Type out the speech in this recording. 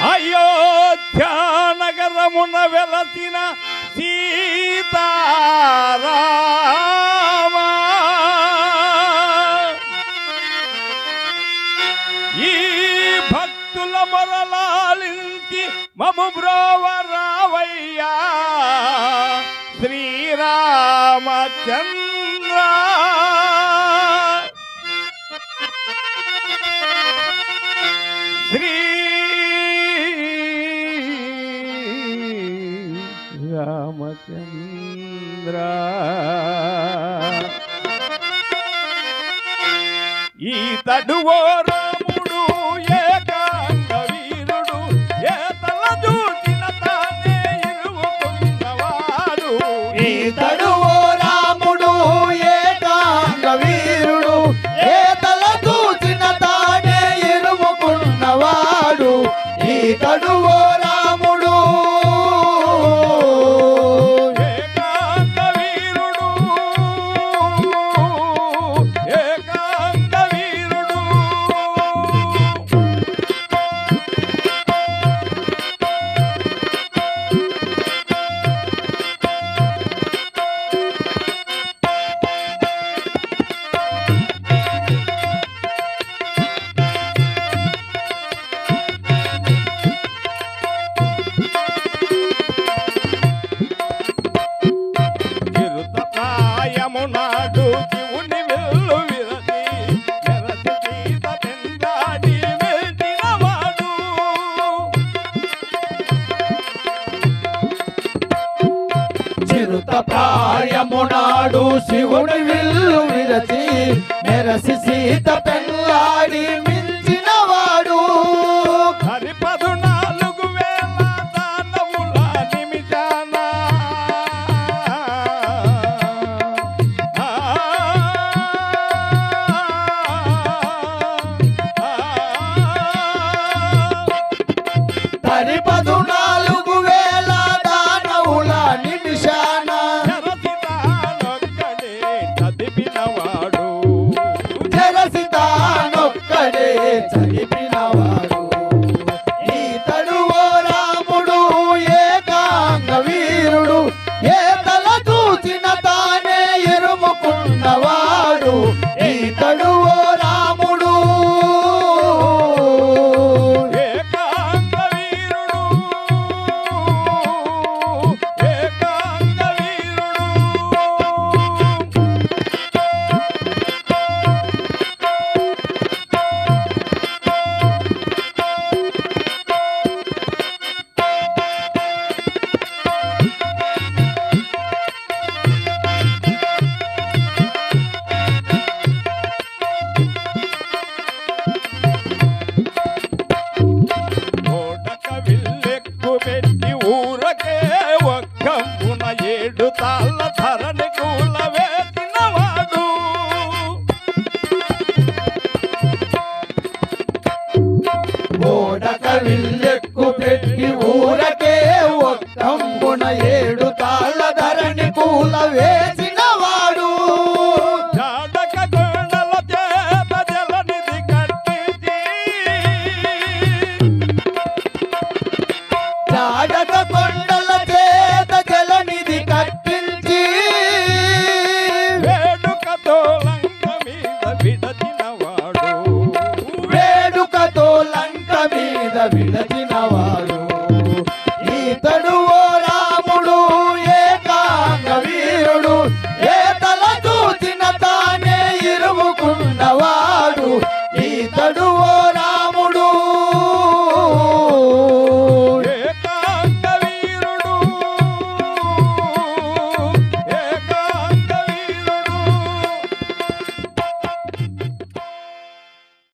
అయోధ్యానగరమున వెలసిన సీతారామా. ఈ భక్తుల మొరలాలించి మము బ్రోవరావయ్యా. శ్రీరామచంద్ర. శ్రీ రామచంద్ర. ఈతడువో రాముడు ఏకాంగ వీరుడు ఏ తల చూచిన తానే ఇరువుకున్నవాడు ఈ తడు చిరుతప్రాయమునాడు శివుని విల్లు విరసి మెరసి సీత పెండాడి వెళ్తినవాడు చిరుత ప్రాయమునాడు శివుడి విల్లు విరచి మెరసి సీత పెళ్ళాడి చెరసితానొక్కడే చదివినవాడు విల్లెక్కు పెట్టి ఊరకే ఒక్కంబున ఏడు తాళ్ళ ధరణి పూల వేసి